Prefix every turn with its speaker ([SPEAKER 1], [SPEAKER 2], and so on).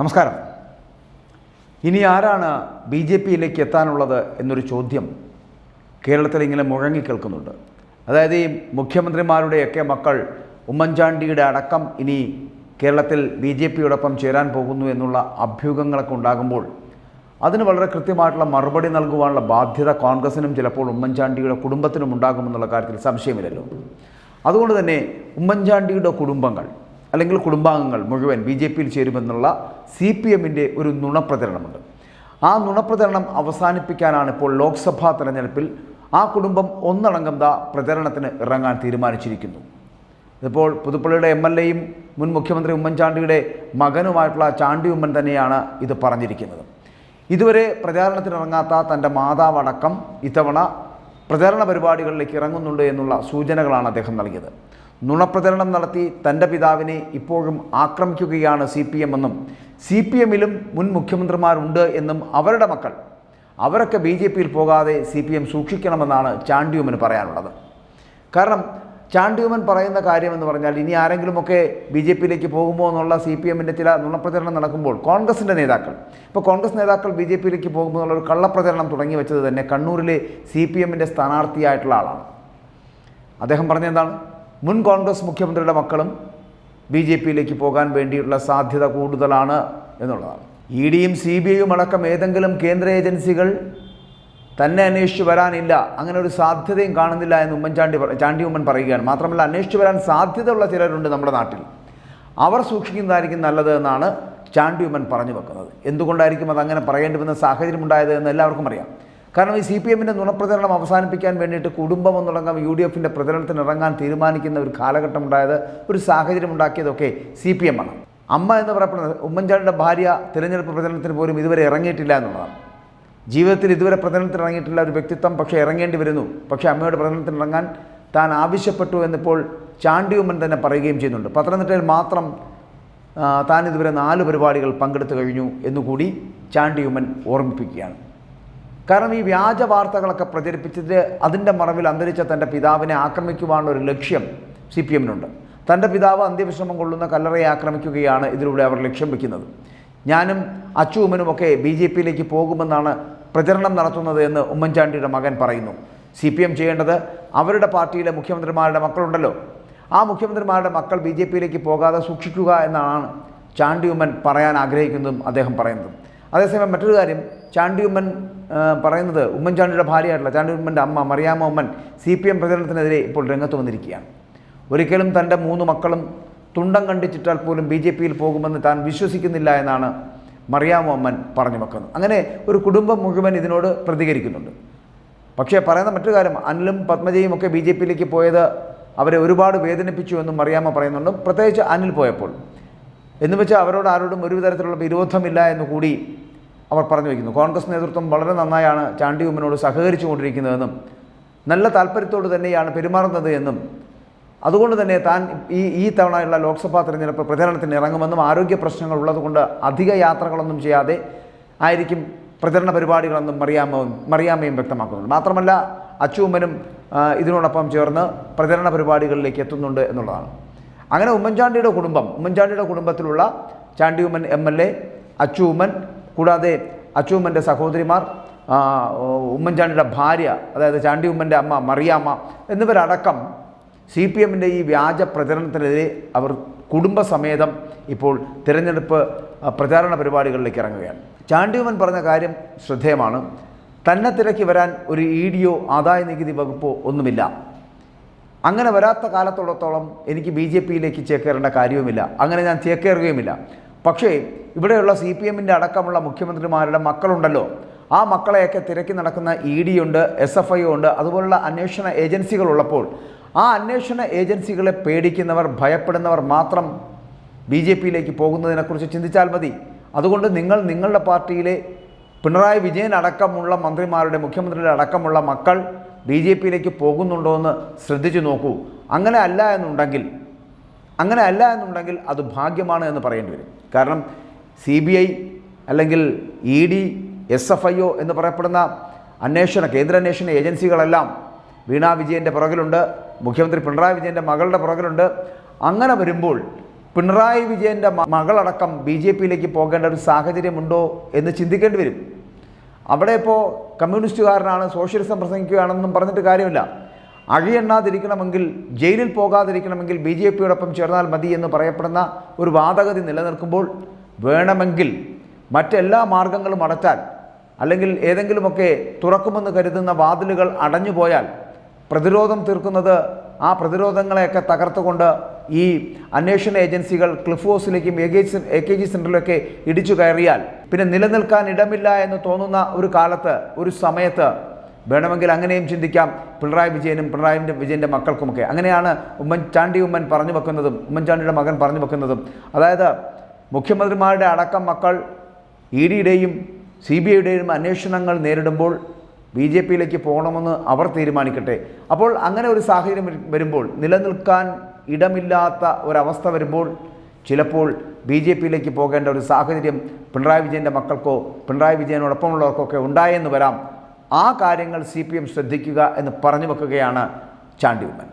[SPEAKER 1] നമസ്കാരം. ഇനി ആരാണ് ബി ജെ പിയിലേക്ക് എത്താനുള്ളത് എന്നൊരു ചോദ്യം കേരളത്തിൽ ഇങ്ങനെ മുഴങ്ങിക്കേൾക്കുന്നുണ്ട് അതായത് ഈ മുഖ്യമന്ത്രിമാരുടെയൊക്കെ മക്കൾ ഉമ്മൻചാണ്ടിയുടെ അടക്കം ഇനി കേരളത്തിൽ ബി ജെ പിയോടൊപ്പം ചേരാൻ പോകുന്നു എന്നുള്ള അഭ്യൂഹങ്ങളൊക്കെ ഉണ്ടാകുമ്പോൾ അതിന് വളരെ കൃത്യമായിട്ടുള്ള മറുപടി നൽകുവാനുള്ള ബാധ്യത കോൺഗ്രസിനും ചിലപ്പോൾ ഉമ്മൻചാണ്ടിയുടെ കുടുംബത്തിനും ഉണ്ടാകുമെന്നുള്ള കാര്യത്തിൽ സംശയമില്ലല്ലോ. അതുകൊണ്ട് തന്നെ ഉമ്മൻചാണ്ടിയുടെ കുടുംബങ്ങൾ അല്ലെങ്കിൽ കുടുംബാംഗങ്ങൾ മുഴുവൻ ബി ജെ പിയിൽ ചേരുമെന്നുള്ള സി പി എമ്മിന്റെ ഒരു നുണപ്രചരണമുണ്ട്. ആ നുണപ്രചരണം അവസാനിപ്പിക്കാനാണ് ഇപ്പോൾ ലോക്സഭാ തെരഞ്ഞെടുപ്പിൽ ആ കുടുംബം ഒന്നടങ്കം ദാ പ്രചരണത്തിന് ഇറങ്ങാൻ തീരുമാനിച്ചിരിക്കുന്നു. ഇതിപ്പോൾ പുതുപ്പള്ളിയുടെ എം എൽ എയും മുൻ മുഖ്യമന്ത്രി ഉമ്മൻചാണ്ടിയുടെ മകനുമായിട്ടുള്ള ചാണ്ടി ഉമ്മൻ തന്നെയാണ് ഇത് പറഞ്ഞിരിക്കുന്നത്. ഇതുവരെ പ്രചാരണത്തിനിറങ്ങാത്ത തന്റെ മാതാവടക്കം ഇത്തവണ പ്രചാരണ പരിപാടികളിലേക്ക് ഇറങ്ങുന്നുണ്ട് എന്നുള്ള സൂചനകളാണ് അദ്ദേഹം നൽകിയത്. നുണപ്രചരണം നടത്തി തന്റെ പിതാവിനെ ഇപ്പോഴും ആക്രമിക്കുകയാണ് സി പി എം എന്നും സി പി എമ്മിലും മുൻ മുഖ്യമന്ത്രിമാരുണ്ട് എന്നും അവരുടെ മക്കൾ അവരൊക്കെ ബി ജെ പിയിൽ പോകാതെ സി പി എം സൂക്ഷിക്കണമെന്നാണ് ചാണ്ടിയൂമന് പറയാനുള്ളത്. കാരണം ചാണ്ടിയൂമൻ പറയുന്ന കാര്യമെന്ന് പറഞ്ഞാൽ ഇനി ആരെങ്കിലുമൊക്കെ ബി ജെ പിയിലേക്ക് പോകുമോ എന്നുള്ള സി പി എമ്മിന്റെ ചില നുണപ്രചരണം നടക്കുമ്പോൾ കോൺഗ്രസിന്റെ നേതാക്കൾ ഇപ്പോൾ കോൺഗ്രസ് നേതാക്കൾ ബി ജെ പിയിലേക്ക് പോകുമ്പോൾ എന്നുള്ള ഒരു കള്ളപ്രചരണം തുടങ്ങി വെച്ചത് തന്നെ കണ്ണൂരിലെ സി പി എമ്മിന്റെ സ്ഥാനാർത്ഥിയായിട്ടുള്ള ആളാണ്. അദ്ദേഹം പറഞ്ഞെന്താണ്? മുൻ കോൺഗ്രസ് മുഖ്യമന്ത്രിയുടെ മക്കളും ബി ജെ പിയിലേക്ക് പോകാൻ വേണ്ടിയുള്ള സാധ്യത കൂടുതലാണ് എന്നുള്ളതാണ്. ഇ ഡിയും സി ബി ഐയും അടക്കം ഏതെങ്കിലും കേന്ദ്ര ഏജൻസികൾ തന്നെ അന്വേഷിച്ചു വരാനില്ല അങ്ങനെ ഒരു സാധ്യതയും കാണുന്നില്ല എന്ന് ഉമ്മൻചാണ്ടി ചാണ്ടി ഉമ്മൻ പറയുകയാണ്. മാത്രമല്ല അന്വേഷിച്ചു വരാൻ സാധ്യതയുള്ള ചിലരുണ്ട് നമ്മുടെ നാട്ടിൽ. അവർ സൂക്ഷിക്കുന്നതായിരിക്കും നല്ലത് എന്നാണ് ചാണ്ടി ഉമ്മൻ പറഞ്ഞു വെക്കുന്നത്. എന്തുകൊണ്ടായിരിക്കും അത് അങ്ങനെ പറയേണ്ടി വന്ന സാഹചര്യം ഉണ്ടായത് എന്ന് എല്ലാവർക്കും അറിയാം. കാരണം ഈ സി പി എമ്മിന്റെ നുണപ്രചരണം അവസാനിപ്പിക്കാൻ വേണ്ടിയിട്ട് കുടുംബം എന്നടങ്കം യു ഡി എഫിന്റെ പ്രചരണത്തിന് ഇറങ്ങാൻ തീരുമാനിക്കുന്ന ഒരു കാലഘട്ടം ഉണ്ടായത് ഒരു സാഹചര്യം ഉണ്ടാക്കിയതൊക്കെ സി പി എം ആണ്. അമ്മ എന്ന് പറയപ്പെടുന്നത് ഉമ്മൻചാണ്ടിയുടെ ഭാര്യ തിരഞ്ഞെടുപ്പ് പ്രചരണത്തിന് പോലും ഇതുവരെ ഇറങ്ങിയിട്ടില്ല എന്നുള്ളതാണ്. ജീവിതത്തിൽ ഇതുവരെ പ്രചരണത്തിന് ഇറങ്ങിയിട്ടില്ല ഒരു വ്യക്തിത്വം പക്ഷേ ഇറങ്ങേണ്ടി വരുന്നു. പക്ഷേ അമ്മയുടെ പ്രചരണത്തിന് ഇറങ്ങാൻ താൻ ആവശ്യപ്പെട്ടു എന്നിപ്പോൾ ചാണ്ടി ഉമ്മൻ തന്നെ പറയുകയും ചെയ്യുന്നുണ്ട്. പത്തനംതിട്ടയിൽ മാത്രം താൻ ഇതുവരെ നാല് പരിപാടികൾ പങ്കെടുത്തു കഴിഞ്ഞു എന്നുകൂടി ചാണ്ടിയുമ്മൻ ഓർമ്മിപ്പിക്കുകയാണ്. കാരണം ഈ വ്യാജ വാർത്തകളൊക്കെ പ്രചരിപ്പിച്ചത് അതിന്റെ മറവിൽ അന്തരിച്ച തന്റെ പിതാവിനെ ആക്രമിക്കുവാനുള്ള ഒരു ലക്ഷ്യം സി പി എമ്മിനുണ്ട്. തന്റെ പിതാവ് അന്ത്യവിശ്രമം കൊള്ളുന്ന കല്ലറയെ ആക്രമിക്കുകയാണ് ഇതിലൂടെ അവർ ലക്ഷ്യം വയ്ക്കുന്നത്. ഞാനും അച്ചുമ്മനുമൊക്കെ ബി ജെ പിയിലേക്ക് പോകുമെന്നാണ് പ്രചരണം നടത്തുന്നത് എന്ന് ഉമ്മൻചാണ്ടിയുടെ മകൻ പറയുന്നു. സി പി എം ചെയ്യേണ്ടത് അവരുടെ പാർട്ടിയിലെ മുഖ്യമന്ത്രിമാരുടെ മക്കളുണ്ടല്ലോ. ആ മുഖ്യമന്ത്രിമാരുടെ മക്കൾ ബി ജെ പിയിലേക്ക് പോകാതെ സൂക്ഷിക്കുക എന്നാണ് ചാണ്ടി ഉമ്മൻ പറയാൻ ആഗ്രഹിക്കുന്നതും അദ്ദേഹം പറയുന്നതും. അതേസമയം മറ്റൊരു കാര്യം ചാണ്ടിയുമ്മൻ പറയുന്നത് ഉമ്മൻചാണ്ടിയുടെ ഭാര്യയായിട്ടുള്ള ചാണ്ടിയുമ്മന്റെ അമ്മ Mariamma Oommen C P M പ്രചരണത്തിനെതിരെ ഇപ്പോൾ രംഗത്ത് വന്നിരിക്കുകയാണ്. ഒരിക്കലും തന്റെ മൂന്ന് മക്കളും തുണ്ടം കണ്ടിച്ചിട്ടാൽ പോലും ബി ജെ പിയിൽ പോകുമെന്ന് താൻ വിശ്വസിക്കുന്നില്ല എന്നാണ് മറിയാമ്മ ഉമ്മൻ പറഞ്ഞു വെക്കുന്നത്. അങ്ങനെ ഒരു കുടുംബം മുഴുവൻ ഇതിനോട് പ്രതികരിക്കുന്നുണ്ട്. പക്ഷേ പറയുന്ന മറ്റൊരു കാര്യം അനിലും പത്മജയും ഒക്കെ ബി ജെ പിയിലേക്ക് പോയത് അവരെ ഒരുപാട് വേദനിപ്പിച്ചു എന്നും മറിയാമ്മ പറയുന്നുണ്ട്. പ്രത്യേകിച്ച് അനിൽ പോയപ്പോൾ. എന്ന് വെച്ചാൽ അവരോട് ആരോടും ഒരു തരത്തിലുള്ള വിരോധമില്ല എന്ന് കൂടി അവർ പറഞ്ഞു വയ്ക്കുന്നു. കോൺഗ്രസ് നേതൃത്വം വളരെ നന്നായാണ് ചാണ്ടി ഉമ്മനോട് സഹകരിച്ചു കൊണ്ടിരിക്കുന്നതെന്നും നല്ല താല്പര്യത്തോട് തന്നെയാണ് പെരുമാറുന്നത് എന്നും അതുകൊണ്ട് തന്നെ താൻ ഈ ഈ തവണയുള്ള ലോക്സഭാ തെരഞ്ഞെടുപ്പ് പ്രചരണത്തിന് ഇറങ്ങുമെന്നും ആരോഗ്യ പ്രശ്നങ്ങൾ ഉള്ളതുകൊണ്ട് അധിക യാത്രകളൊന്നും ചെയ്യാതെ ആയിരിക്കും പ്രചരണ പരിപാടികളെന്നും മറിയാമ്മയും മറിയാമ്മയും വ്യക്തമാക്കുന്നുണ്ട്. മാത്രമല്ല അച്ചുമ്മനും ഇതിനോടൊപ്പം ചേർന്ന് പ്രചരണ പരിപാടികളിലേക്ക് എത്തുന്നുണ്ട് എന്നുള്ളതാണ്. അങ്ങനെ ഉമ്മൻചാണ്ടിയുടെ കുടുംബം ഉമ്മൻചാണ്ടിയുടെ കുടുംബത്തിലുള്ള Chandy Oommen M L A Achu Oommen കൂടാതെ അച്ചുമ്മന്റെ സഹോദരിമാർ ഉമ്മൻചാണ്ടിയുടെ ഭാര്യ അതായത് ചാണ്ടി ഉമ്മന്റെ അമ്മ മറിയാമ്മ എന്നിവരടക്കം സി പി എമ്മിന്റെ ഈ വ്യാജ പ്രചരണത്തിനെതിരെ അവർ കുടുംബസമേതം ഇപ്പോൾ തിരഞ്ഞെടുപ്പ് പ്രചാരണ പരിപാടികളിലേക്ക് ഇറങ്ങുകയാണ്. ചാണ്ടിയുമൻ പറഞ്ഞ കാര്യം ശ്രദ്ധേയമാണ്. തന്നെ തിരക്കി വരാൻ ഒരു ഇ ഡിയോ ആദായ നികുതി വകുപ്പോ ഒന്നുമില്ല. അങ്ങനെ വരാത്ത കാലത്തോളത്തോളം എനിക്ക് ബി ജെ പിയിലേക്ക് ചേക്കേറേണ്ട കാര്യവുമില്ല. അങ്ങനെ ഞാൻ ചേക്കേറുകയുമില്ല. പക്ഷേ ഇവിടെയുള്ള സി പി എമ്മിന്റെ അടക്കമുള്ള മുഖ്യമന്ത്രിമാരുടെ മക്കളുണ്ടല്ലോ. ആ മക്കളെയൊക്കെ തിരക്കി നടക്കുന്ന ഇ ഡി ഉണ്ട് എസ് എഫ് ഐ ഉണ്ട് അതുപോലുള്ള അന്വേഷണ ഏജൻസികളുള്ളപ്പോൾ ആ അന്വേഷണ ഏജൻസികളെ പേടിക്കുന്നവർ ഭയപ്പെടുന്നവർ മാത്രം ബി ജെ പിയിലേക്ക് പോകുന്നതിനെക്കുറിച്ച് ചിന്തിച്ചാൽ മതി. അതുകൊണ്ട് നിങ്ങൾ നിങ്ങളുടെ പാർട്ടിയിലെ പിണറായി വിജയൻ അടക്കമുള്ള മന്ത്രിമാരുടെ മുഖ്യമന്ത്രിയുടെ അടക്കമുള്ള മക്കൾ ബി ജെ പിയിലേക്ക് പോകുന്നുണ്ടോ എന്ന് ശ്രദ്ധിച്ചു നോക്കൂ. അങ്ങനെ അല്ല എന്നുണ്ടെങ്കിൽ അങ്ങനെ അല്ല എന്നുണ്ടെങ്കിൽ അത് ഭാഗ്യമാണ് എന്ന് പറയേണ്ടി വരും. കാരണം സി ബി ഐ അല്ലെങ്കിൽ E D S F I O എന്ന് പറയപ്പെടുന്ന അന്വേഷണ കേന്ദ്ര അന്വേഷണ ഏജൻസികളെല്ലാം വീണ വിജയന്റെ പുറകിലുണ്ട് മുഖ്യമന്ത്രി പിണറായി വിജയന്റെ മകളുടെ പുറകിലുണ്ട്. അങ്ങനെ വരുമ്പോൾ പിണറായി വിജയന്റെ മകളടക്കം ബി ജെ പിയിലേക്ക് പോകേണ്ട ഒരു സാഹചര്യമുണ്ടോ എന്ന് ചിന്തിക്കേണ്ടി വരും. അവിടെ ഇപ്പോൾ കമ്മ്യൂണിസ്റ്റുകാരനാണ് സോഷ്യലിസം പ്രസംഗിക്കുകയാണെന്നും പറഞ്ഞിട്ട് കാര്യമില്ല. അഴിയെണ്ണാതിരിക്കണമെങ്കിൽ ജയിലിൽ പോകാതിരിക്കണമെങ്കിൽ ബി ജെ പിയോടൊപ്പം ചേർന്നാൽ മതി എന്ന് പറയപ്പെടുന്ന ഒരു വാദഗതി നിലനിൽക്കുമ്പോൾ വേണമെങ്കിൽ മറ്റെല്ലാ മാർഗങ്ങളും അടച്ചാൽ അല്ലെങ്കിൽ ഏതെങ്കിലുമൊക്കെ തുറക്കുമെന്ന് കരുതുന്ന വാതിലുകൾ അടഞ്ഞുപോയാൽ പ്രതിരോധം തീർക്കുന്നത് ആ പ്രതിരോധങ്ങളെയൊക്കെ തകർത്തുകൊണ്ട് ഈ അന്വേഷണ ഏജൻസികൾ cliff ഹൗസിലേക്കും A K A K G സെന്ററിലൊക്കെ ഇടിച്ചു കയറിയാൽ പിന്നെ നിലനിൽക്കാൻ ഇടമില്ല എന്ന് തോന്നുന്ന ഒരു കാലത്ത് ഒരു സമയത്ത് വേണമെങ്കിൽ അങ്ങനെയും ചിന്തിക്കാം. പിണറായി വിജയനും പിണറായി വിജയന്റെ മക്കൾക്കുമൊക്കെ. അങ്ങനെയാണ് ഉമ്മൻചാണ്ടി ഉമ്മൻ പറഞ്ഞു വെക്കുന്നതും ഉമ്മൻചാണ്ടിയുടെ മകൻ പറഞ്ഞു വെക്കുന്നതും. അതായത് മുഖ്യമന്ത്രിമാരുടെ അടക്കം മക്കൾ ഇ ഡിയുടെയും സി ബി ഐയുടെയും അന്വേഷണങ്ങൾ നേരിടുമ്പോൾ ബി ജെ പിയിലേക്ക് പോകണമെന്ന് അവർ തീരുമാനിക്കട്ടെ. അപ്പോൾ അങ്ങനെ ഒരു സാഹചര്യം വരുമ്പോൾ നിലനിൽക്കാൻ ഇടമില്ലാത്ത ഒരവസ്ഥ വരുമ്പോൾ ചിലപ്പോൾ ബി ജെ പിയിലേക്ക് പോകേണ്ട ഒരു സാഹചര്യം പിണറായി വിജയന്റെ മക്കൾക്കോ പിണറായി വിജയനോടൊപ്പമുള്ളവർക്കൊക്കെ ഉണ്ടായെന്ന് വരാം. ആ കാര്യങ്ങൾ സി പി എം ശ്രദ്ധിക്കുക എന്ന് പറഞ്ഞു വെക്കുകയാണ് ചാണ്ടി ഉമ്മൻ